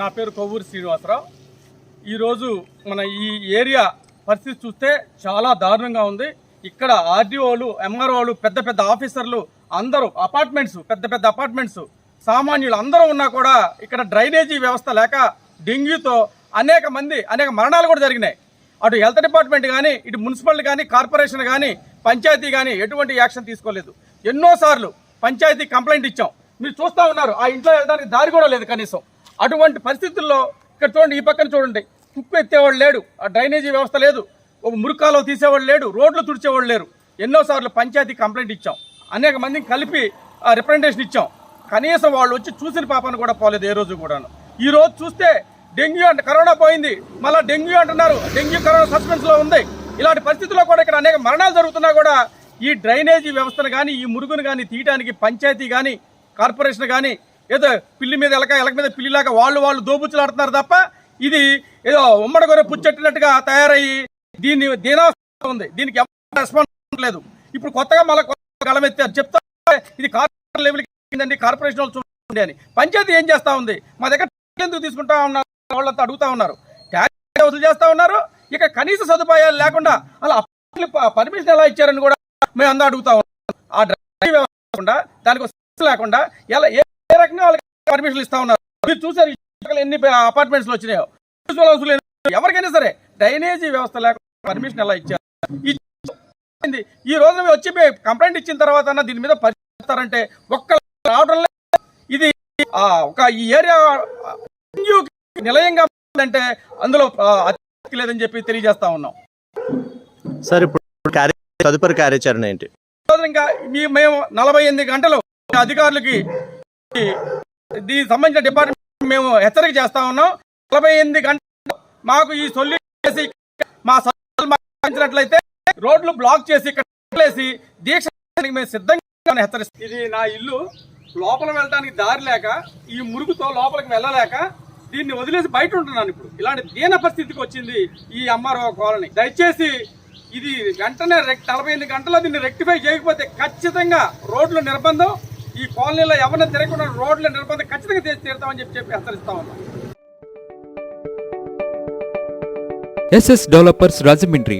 నా పేరు కొవ్వూరు శ్రీనివాసరావు. ఈరోజు మన ఈ ఏరియా పరిస్థితి చూస్తే చాలా దారుణంగా ఉంది. ఇక్కడ ఆర్డీఓలు ఎంఆర్ఓలు పెద్ద పెద్ద ఆఫీసర్లు అందరూ అపార్ట్మెంట్స్ పెద్ద పెద్ద అపార్ట్మెంట్స్ సామాన్యులు అందరూ ఉన్నా కూడా ఇక్కడ డ్రైనేజీ వ్యవస్థ లేక డెంగ్యూతో అనేక మంది అనేక మరణాలు కూడా జరిగినాయి. అటు హెల్త్ డిపార్ట్మెంట్ కానీ ఇటు మున్సిపల్ కానీ కార్పొరేషన్ కానీ పంచాయతీ కానీ ఎటువంటి యాక్షన్ తీసుకోలేదు. ఎన్నోసార్లు పంచాయతీ కంప్లైంట్ ఇచ్చాం. మీరు చూస్తూ ఉన్నారు ఆ ఇంట్లో వెళ్ళడానికి దారి కూడా లేదు కనీసం. అటువంటి పరిస్థితుల్లో ఇక్కడ చూడండి ఈ పక్కన చూడండి. కుక్కు ఎత్తేవాడు లేడు ఆ డ్రైనేజీ వ్యవస్థ లేదు ఒక మురికాలో తీసేవాడు లేడు రోడ్లు తుడిచేవాడు లేరు. ఎన్నోసార్లు పంచాయతీ కంప్లైంట్ ఇచ్చాం. అనేక మందిని కలిపి రిప్రజెంటేషన్ ఇచ్చాం. కనీసం వాళ్ళు వచ్చి చూసిన పాపను కూడా పోలేదు ఏ రోజు కూడాను. ఈ రోజు చూస్తే డెంగ్యూ అంటే కరోనా పోయింది. మళ్ళీ డెంగ్యూ అంటున్నారు. డెంగ్యూ కరోనా సస్పెన్స్లో ఉంది. ఇలాంటి పరిస్థితుల్లో కూడా ఇక్కడ అనేక మరణాలు జరుగుతున్నా కూడా ఈ డ్రైనేజీ వ్యవస్థను కానీ ఈ మురుగును కానీ తీయడానికి పంచాయతీ కానీ కార్పొరేషన్ కానీ ఏదో పిల్లి మీద ఎలక ఎలక మీద పిల్లిలాగా వాళ్ళు వాళ్ళు దోబుచ్చులాడుతున్నారు తప్ప ఇది ఏదో ఉమ్మడి గొర్రె పుచ్చెట్టినట్టుగా తయారయ్యి దీన్ని దీనావస్థ ఉంది. దీనికి ఎవరు రెస్పాన్స్ లేదు. ఇప్పుడు కొత్తగా మళ్ళీ గలమెత్తారు చెప్తా ఇది కార్పొరేషన్ లెవెల్ కార్పొరేషన్ వాళ్ళు చూడండి అని. పంచాయతీ ఏం చేస్తా ఉంది? మా దగ్గర ఎందుకు తీసుకుంటా ఉన్నారు? వాళ్ళంతా అడుగుతా ఉన్నారు. ట్యాక్స్ వసూలు చేస్తా ఉన్నారు. ఇక కనీస సదుపాయాలు లేకుండా అలా పర్మిషన్ ఎలా ఇచ్చారని కూడా మేము అందరూ అడుగుతా ఉన్నాం. ఆ డ్రైనేజీ లేకుండా దానికి ఒక లేకుండా ఎలా ఏ రకంగా వాళ్ళకి పర్మిషన్లు ఇస్తా ఉన్నారు. మీరు చూసారు ఎన్ని అపార్ట్మెంట్స్ వచ్చినాయో. హౌస్లు ఎవరికైనా సరే డ్రైనేజీ వ్యవస్థ లేకుండా పర్మిషన్ ఎలా ఇచ్చారు? ఈ రోజు మేము వచ్చి కంప్లైంట్ ఇచ్చిన తర్వాత దీని మీద పరిశీలిస్తారంటే ఒక్క రావడం లేదు. ఇది ఒక ఈ ఏరియా నిలయంగా ఉందంటే అందులో లేదని చెప్పి తెలియజేస్తా ఉన్నాం. సార్ ఇప్పుడు తదుపరి కార్యాచరణ ఏంటి? మేము నలభై ఎనిమిది గంటలు అధికారులకి దీనికి సంబంధించిన డిపార్ట్మెంట్ మేము హెచ్చరిక చేస్తా ఉన్నాం. నలభై ఎనిమిది గంటలు మాకు ఈ సొల్యూషన్ చేసి మా సమస్యలు రోడ్లు బ్లాక్ చేసి ఇక్కడ దీక్ష మేము సిద్ధంగా హెచ్చరిస్తాం. ఇది నా ఇల్లు. లోపల వెళ్ళడానికి దారి లేక ఈ మురుగుతో లోపలికి వెళ్ళలేక దీన్ని వదిలేసి బయట ఉంటున్నాను ఇప్పుడు. ఇలాంటి దీన పరిస్థితికి వచ్చింది ఈ అమ్మారావు కాలనీ. దయచేసి ఇది వెంటనే నలభై ఎనిమిది గంటల్లో దీన్ని రెక్టిఫై చేయకపోతే ఖచ్చితంగా రోడ్లు నిర్బంధం ఈ కాలనీలో ఎవరిని తిరగకుండా రోడ్ల నిర్బంధం ఖచ్చితంగా చేసి తీరుతామని చెప్పి చెప్పి హెచ్చరిస్తా ఉన్నాం SS Developers Rajamindri,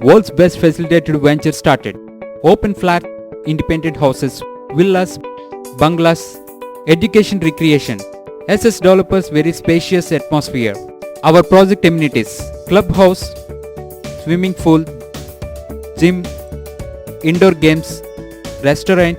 world's best facilitated venture started. Open flat, independent houses, villas, bungalows, education recreation. SS Developers very spacious atmosphere. Our project amenities, clubhouse, swimming pool, gym, indoor games, restaurant,